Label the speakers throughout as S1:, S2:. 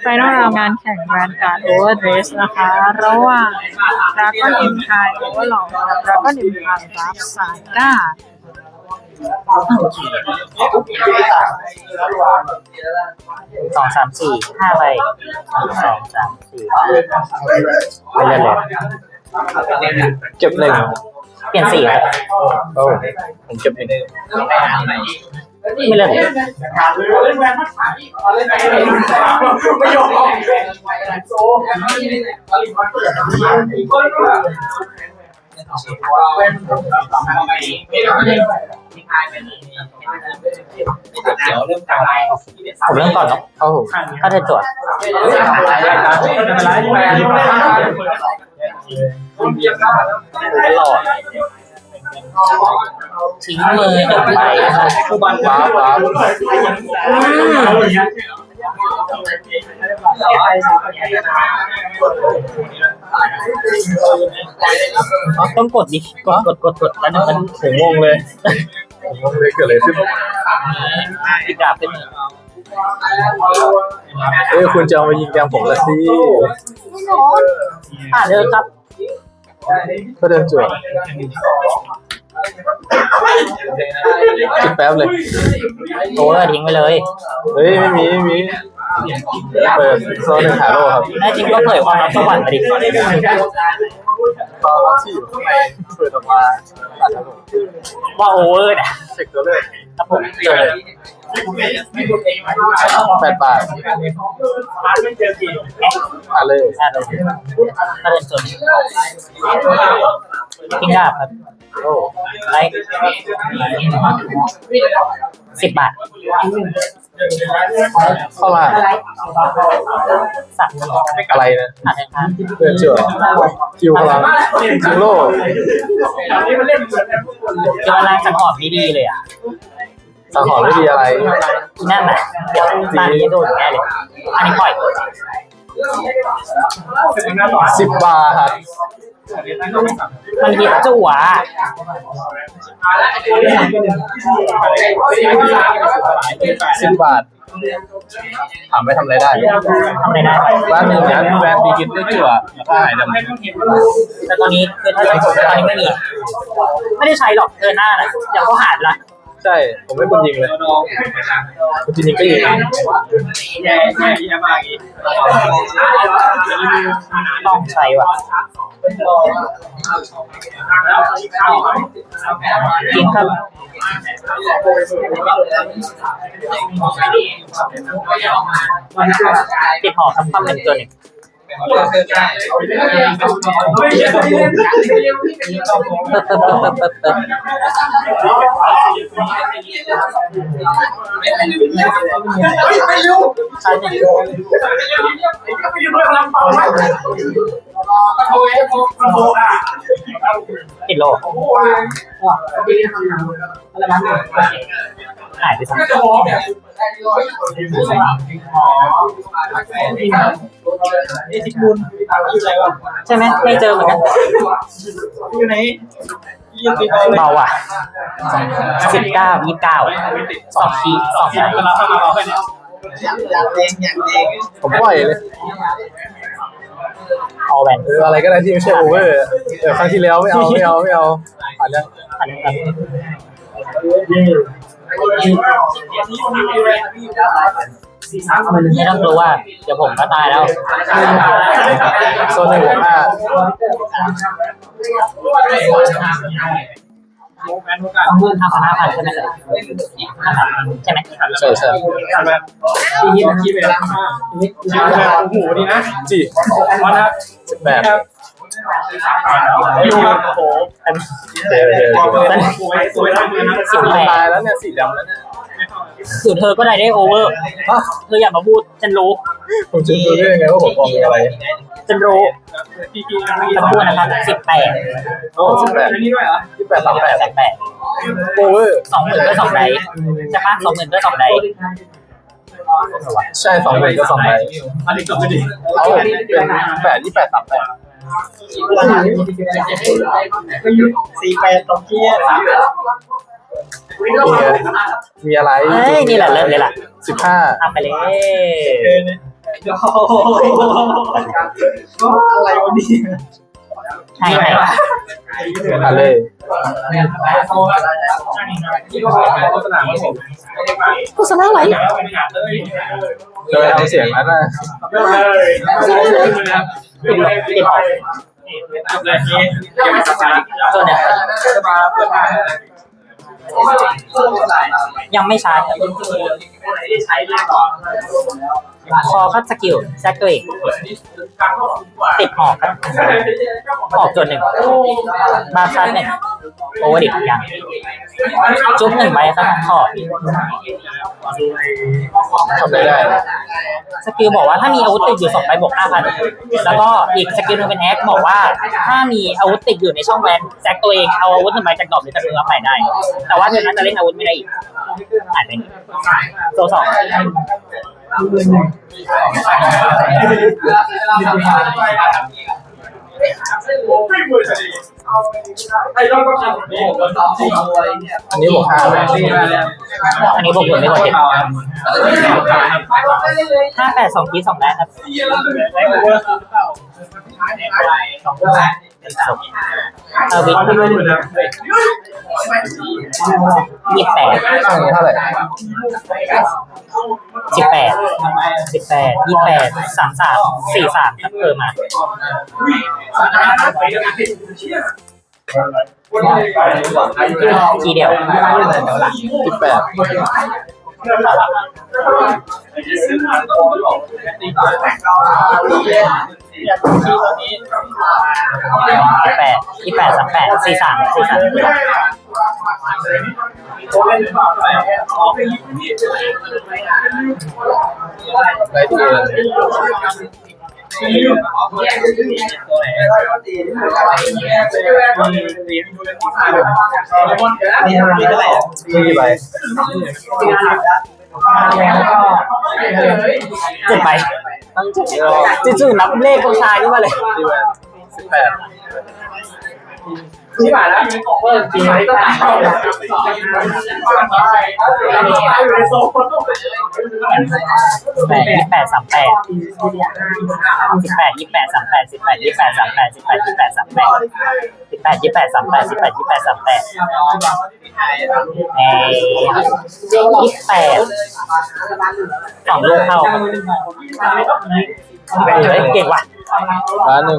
S1: ไฟนอลราวงานแข่งแวนด์การ์ดโอเวอร์เดรสนะคะ ระหว่างดราก้อนอิมพายโอเวอร์หลอกกับดราก้อนอิมพายรับซายก้า
S2: สองสามสี่ห้าใบสองสามสี่ไม่เล่นเลย
S3: เก็บหนึ่ง
S2: เปลี่ยนสีครับ
S3: โอ้ผมเก็บหนึ่ง
S2: ไม่เล่นเลย
S4: ไม่ยอม
S2: ผมเริ่มก่อนเนาะ
S3: เข้าผม
S2: ถ้าเธอจวดหลอ ทิ้งมือหนึ่งใบ
S3: ว้าวว้าว
S2: ต้องกดดิกดกดกดกดแล้วหนึ่งมัน
S3: ผมงงเลยผมงงเลยเกิดอะไรขึ้น
S2: ติดดาบขึ้น
S3: เอ้ยคุณจะเอามายิงแกมผมละสิ
S2: อ่าเดินครับ
S3: ก็เดินจวด คิดแป๊บเลย
S2: โอ้ยทิ้งไปเลย
S3: เฮ้ยไม่มีไม่มีเปิดโซนหนึ่งหาโลครับ
S2: แน่จริงก็เผยความลับสวรรค์มาดิ
S3: ตอนที่อยู่ข้างในเปิดออกมาตัดครับผม
S2: ว่าโอเวอร์นะ
S3: เช็คตัวเลข
S2: ครับผมเจอ
S3: แปดบาทอะเลย
S2: ถ้าเดินถ้าเดินจนทิ้งดาบครับ
S3: โอ้
S2: ไลค์สิบบาท
S3: เข้ามา
S2: สั่ง
S3: อะไรนะ
S2: อ่านเลยครับ
S3: เดินจวดคิวพลังจิงโล
S2: กำลังจะหอบดีๆเลยอะ
S3: สังหรณ์ไม่ดีอะไร
S2: นั่นน่ะเดี๋ยวตานี้โดนแน่เลย อันนี้ปล่อย
S3: สิบบาทครับ
S2: มันยิดจั่ว
S3: สิบบาทถามไปทำอะไรได้
S2: ทำอะไรได้
S3: ร้านหนึ่งเนี่ยแบรนด์บีกินได้จั่วแล้วก็หายดำ
S2: แต่ตอนนี้คือถ้าจะกดตอนนี้ไม่มี ไม่ได้ใช้หรอกเธอหน้านะเดี๋ยวก็หายไปละ
S3: ใช่ ผมไม่คุณยิงเลยคุณจริงก็ยิง
S2: ต้องใช้ว่ะจริงครับติดหอครับความหนึ่งตัวหนึ่ง ใช้หนึ่งติดโล หายไปสักใช่ไหมไม่เจอเหมือนกันเบาอะสิบเก้ายี่สิบเก้าสองทีสองได
S3: ผมปล่อยเลย
S2: เอาแหวน
S3: เอออะไรก็ได้ที่ไม่ใช่โอเวอร์เออครั้งที่แล้วไม่เอาไม่เอาไม่เอาอันนี้
S2: อันนี้ครับ ไม่ต้องกลัวว่าเดี๋ยวผมก็ตายแล้ว
S3: โซนหนึ่งผมห้า
S2: ห้าพันห้าพันใช่ไหมใช่ไห้าพันใช่ไหม
S3: ใช่ใช่
S4: หูนี่นะ
S3: จี
S4: วันนะ
S3: สิบแปด
S4: ดูครับโอ้โห
S3: เจอเจอเจอ
S4: สวสวยมากเลยนะ
S2: สิบแป
S3: ตายแล้วเนี่ยสีดำแล้วเนี่ย
S2: คือเธอก็ได้ได้โอเวอร์เธออย่ามาพูดฉันรู้
S3: ผมจะรู้ได้ยังไงว่าผมออกมีอะไร
S2: ฉันรู้
S4: พี่พี่
S2: สักครู่นะครับสิบแปด
S3: โอ้สิบแปด
S4: นี่ด้วยเหรอ
S3: สิบแปดสามแปด
S2: แปดแปด
S3: โอเวอร์
S2: สองหมื่นด้วยสองใดใช่ปะสองหมื่นด้วยสองใด
S3: ใช่สองใบก็สองใบ
S4: อันนี้จบไปดิ
S3: เอาเป็นแปดยี่แปดสามแปด
S4: สี่แปดตรงที่
S3: มีอะไร
S2: เฮ้ยนี่แหละเริ่มเลยล่ะ
S3: สิบห้า
S2: ทำไปเลย
S4: อะไรวะนี่
S2: ให้ให้
S3: อะเลย
S2: โฆษณาอะไร
S3: เจอทำเสียงนั้นนะ
S2: ติดลบติดออก
S4: จบเลยนี่ยังไม่สักการ
S2: ตัวเนี่ย
S4: มาเปิด
S2: ยังไม่ชาร์จครับ
S4: ใช้เล่นต่อ
S2: คอคัดสกิลแซกตัวเองติดหอกครับหอกตัวหนึ่งมาชาร์จหนึ่งโอเวอร์ดิยังจุ๊บหนึ่งใบครับขอบ
S3: ทำได้ได้
S2: สกิลบอกว่าถ้ามีอาวุธติดอยู่สองใบบวกห้าพันแล้วก็อีกสกิลหนึงเป็นแอคบอกว่า ถ้ามีอาวุธติดอยู่ในช่องแวนแซกตัวเองเอาอาวุธหนึ่งใบจากดอกหรือจากมือมใหม่ได้แต่ว่าเธอนั้นจะเล่นอาวุธไม่ได้อีกอ่านเป็นโซสอง
S4: อัน
S3: นี้บวกห้า
S2: อันนี้บวกหนึ่งไม่กดเจ็ดห้าแปดสองทีสองได้ครับ เออวิทย์ยี่แปด
S3: ช่างนี้เท่าไหร่
S2: สิบแปดสิบแปดยี่แปดสามสามสี่สามครับเพิ่มมาทีเดียว
S3: สิบแปด
S2: แปดที่แปดสามแปดสี่สามสี่สาม
S3: ได้ ที่เอง
S4: นี่เท่าไหร่
S3: มีกี่ใบ
S2: เจ็ดใบจู่ๆนับเลขของชายขึ้นมาเลย
S3: สิบแปด
S4: ที่ผ่านแล้วเปิดปีไหนก็ตายเข้าเลยอยู่ในโซน
S2: แปดยี่แปดสามแปดสิบแปดยี่แปดสามแปดสิบแปดยี่แปดสามแปดสิบแปดยี่แปดสามแปดสิบแปดยี่แปดสามแปดสิบแปดยี่แปดสามแปดเอ้ยี่แปดสองลูกเข้าครับเฮ้ยเก่งว่ะ
S3: ร้านหนึ่ง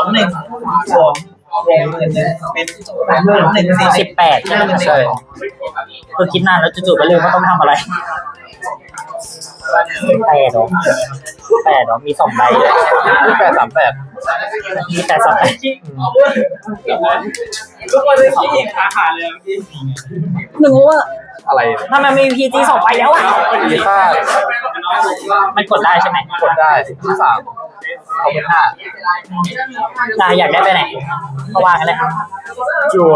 S3: อ
S4: งหนึ่งสองเป็นหมื่นเป็นหนึ่งสี่
S2: สิบแปด
S3: ใช่
S2: คือคิดนานแล้วจู่ๆก็ลืมว่าต้องทำอะไรแปดหรอแปดหรอมีสองใบ
S3: แปดสามแปด
S2: มีแปดสองใบ
S4: ทุกคนเลยขี้ขาขาดเลยเมื่อกี้
S2: หนึ่งว่า
S3: อะไร
S2: ถ้ามันมีพีจีสองใบแล้วอะ
S3: มีค่า
S2: มันกดได้ใช่ไหม
S3: กดได้ที่สามขอบคุณห้า
S2: อ่าอยากได้ไปไหนก็วางกันเลย
S3: จัว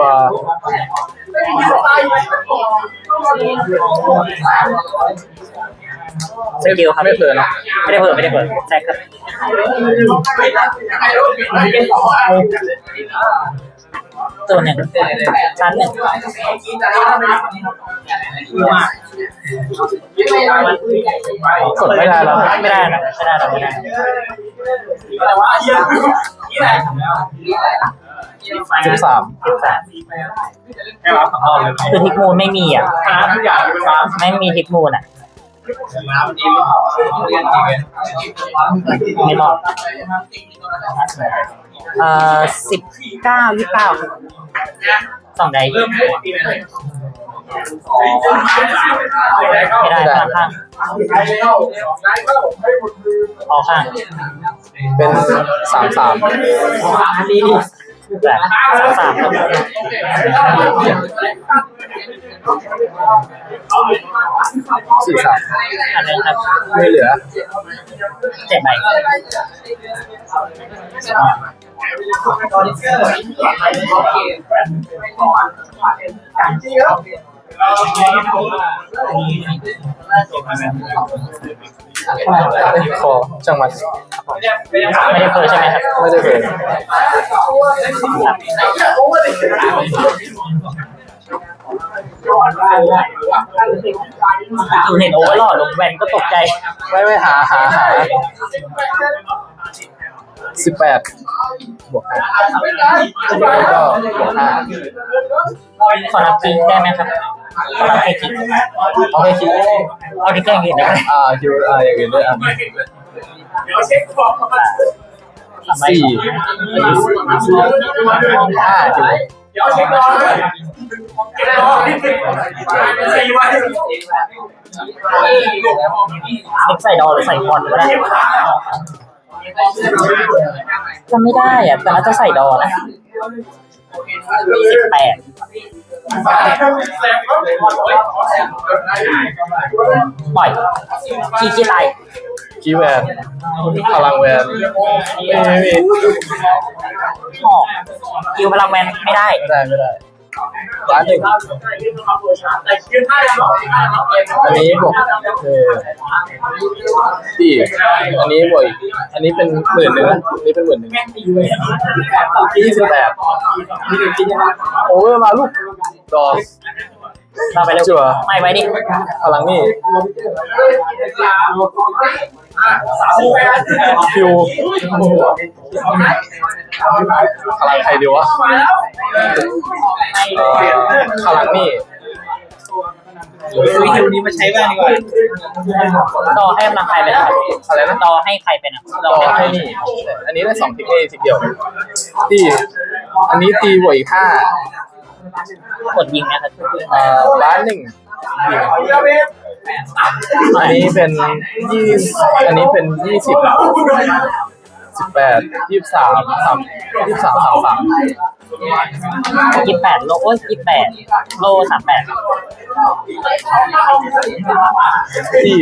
S2: สกิลครับ
S3: ไม่เพลินเนาะ
S2: ไม่ได้เพิ่มไม่ได้เพิ่มใช่ครับ ตัวหนึ่งชั้นหนึ่ง
S3: กดไม่ได้แล้ว
S2: ไม่ได้นะไม่ได้นะไม่ได้
S4: แต่ว่าเยอะที่ไหน
S3: สิบสาม
S2: สิบสาม
S4: แค่รับสองรอบเลย
S2: คือทิกมูลไม่มีอะ
S4: คณะทุกอย่างเป็นร้าน
S2: ไม่มีทิกมูลอะ ไม่รอดเอ่อสิบเก้ายี่เก้าสองใด
S4: ไม่
S2: ได้ข้างข้างออกข้าง
S3: เป็นสามสาม
S2: ดีดีแบบสามสาม ครับ
S3: สี่สาม
S2: อันนี้ครับ
S3: ไม่เหลือ
S2: เจ็ดใบ
S3: คอจังมัน
S2: ไม่ได้เคยใช่ไหมครับ
S3: ไม่ได้เลย
S2: คือเห็นโอเวอร์ลอดลงแวนก็ตกใจ
S3: ไม่ไม่หาหาหาสิบแปดบวกห้าแล้วก็บวกห้า
S2: ขอรับคิงได้ไหมครับขอรับแค่คิง
S3: เอาให้คิด
S2: เอาที่แกล้งอื่นได้ไหม
S3: อ่าคิวอ่าอย่างอื่นด้วยอะ
S2: สา มใบ
S3: สี่
S2: สอง
S3: ห้าคิว
S2: นึกใส่ดอหรือใส่คอนก็ได้จำไม่ได้อะแต่น่าจะใส่ดอนะสิบแปดปล่อยขี้ขี้ไต
S3: คีย์แวนพลังแวนไม่ไม่ไม่
S2: หอกคิวพลังแมนไม่ได้
S3: ไม่ได้ไม่ได้ร้านหนึ่งอันนี้บวกเออสี่อันนี้บวกอีกอันนี้เป็นหมื่นหนึ่งนะอันนี้เป็นหมื่นหนึ่งยี่สิบแปดโอเวอร์มาลูกดอส
S2: เราไปเร็ว
S3: จั่ว
S2: ไม่ไว้ดิ
S3: พลังนี่คิวพลังใครดีวะเอ่อพลังนี่
S4: วิธีนี้มาใช้บ้างดีกว่า
S2: ดอให้กำลังใครเป็นอะ
S3: อะไรนะ
S2: ดอให้ใครเป็นอะ
S3: รอให้นี่ อันนี้ได้สองทิกเอทิกเดียวตีอันนี้ตีบวกอีกห้า ก
S2: ดยิงนะครับ
S3: เอ่อล้านหนึ่งยิงอันนี้เป็นยี่อันนี้เป็นยี่สิบสิบแปดยี่สิบสามสามยี่สิบสามสามสาม
S2: ยี่แปดโลโอ้ยยี่แปดโลสามแปด
S3: ที่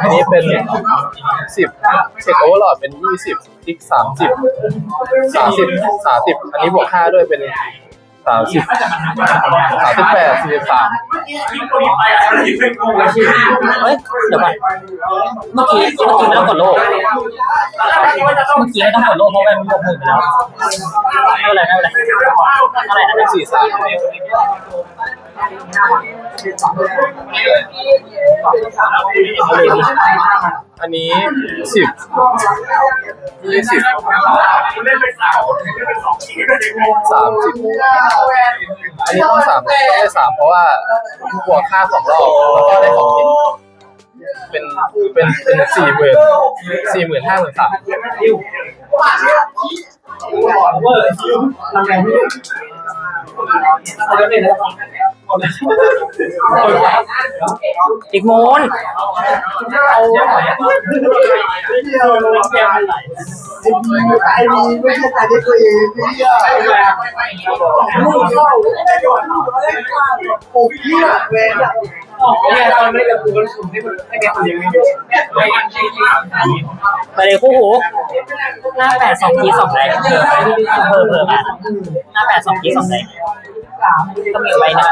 S3: อันนี้เป็นสิบเช็คโอเวอร์ลอดเป็นยี่สิบทิกสามสิบสามสิบสามสิบอันนี้บวกห้าด้วยเป็น สามสิบสามสิบแปดสี่สิบสาม
S2: เฮ้ยเดี๋ยวก่อนเมื่อกี้เมื่อกี้ไม่ต้องกดโลกเมื่อกี้ไม่ต้องกดโลกเพราะมันบวกหมื่นไปแล้วไม่เป็นไรไม่เป็นไรเท่าไรนะ
S3: สี่สามเอัอันนี้สิบยี่สิบสามสิบอันนี้ต้องสามต้องได้สามเพราะว่าบวกค่าสองรอบแล้วก็ได้ของจริงเป็นเป็นเป็นสี่หมื่นสี่หมื่นห้าหมื่นสาม
S2: ติ๊กมูน
S4: เนี่ยตอนไม่ได้กูมันสูงที่มันให้แกคนเดียวไม่
S2: ไปเลยคู่หูหน้าแปดสองทีสองไดเพิ่มเพิ่มเพิ่มอะหน้าแปดสองทีสองได ก็มีไว้นะ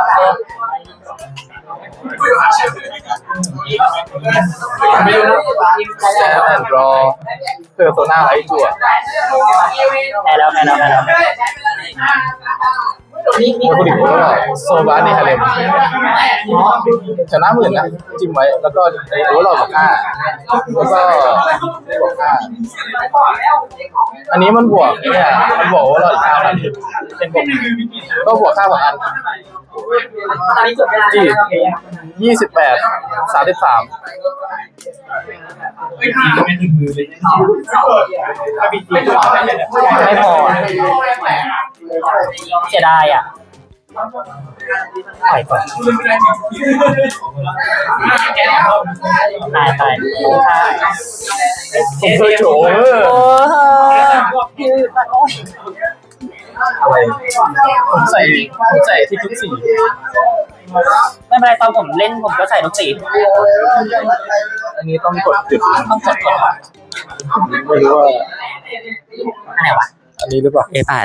S2: เพิ่ม
S3: แซนด์รอเพอร์โซนาไลท์จั่ว
S2: แพ้แล้วแพ้แล้วแพ้แล้ว
S3: โอ้คุณดิผมก็โซบานี่ฮาเลมชนะหมื่นนะจิ้มไว้ แล้วก็ไอ้โอ้เราบวกห้าแล้วก็บวกห้าอันนี้มันบวกเนี่ยมันบวกว่าเราอีกห้าพันเป็นบวกก็บวกค่าสอ งอันที่ยี่สิบแปดสามสิบสาม
S2: ไม่พอเสียดายอะปล่อยก่อนตายตายค่ะ
S3: ผมเคยโฉเออ
S2: โอ้โห
S3: อะไรผมใส่ผมใส่ที่ทุกสี
S2: ไม่เป็นไรตอนผมเล่นผมก็ใส่ทุกสี
S3: อันนี้ต้องกดจุด
S2: ต้องกดกด
S3: ไม่รู้ว่า
S2: อันไหนวะ
S3: อันนี้หรือเปล่า
S2: เอ้ตาย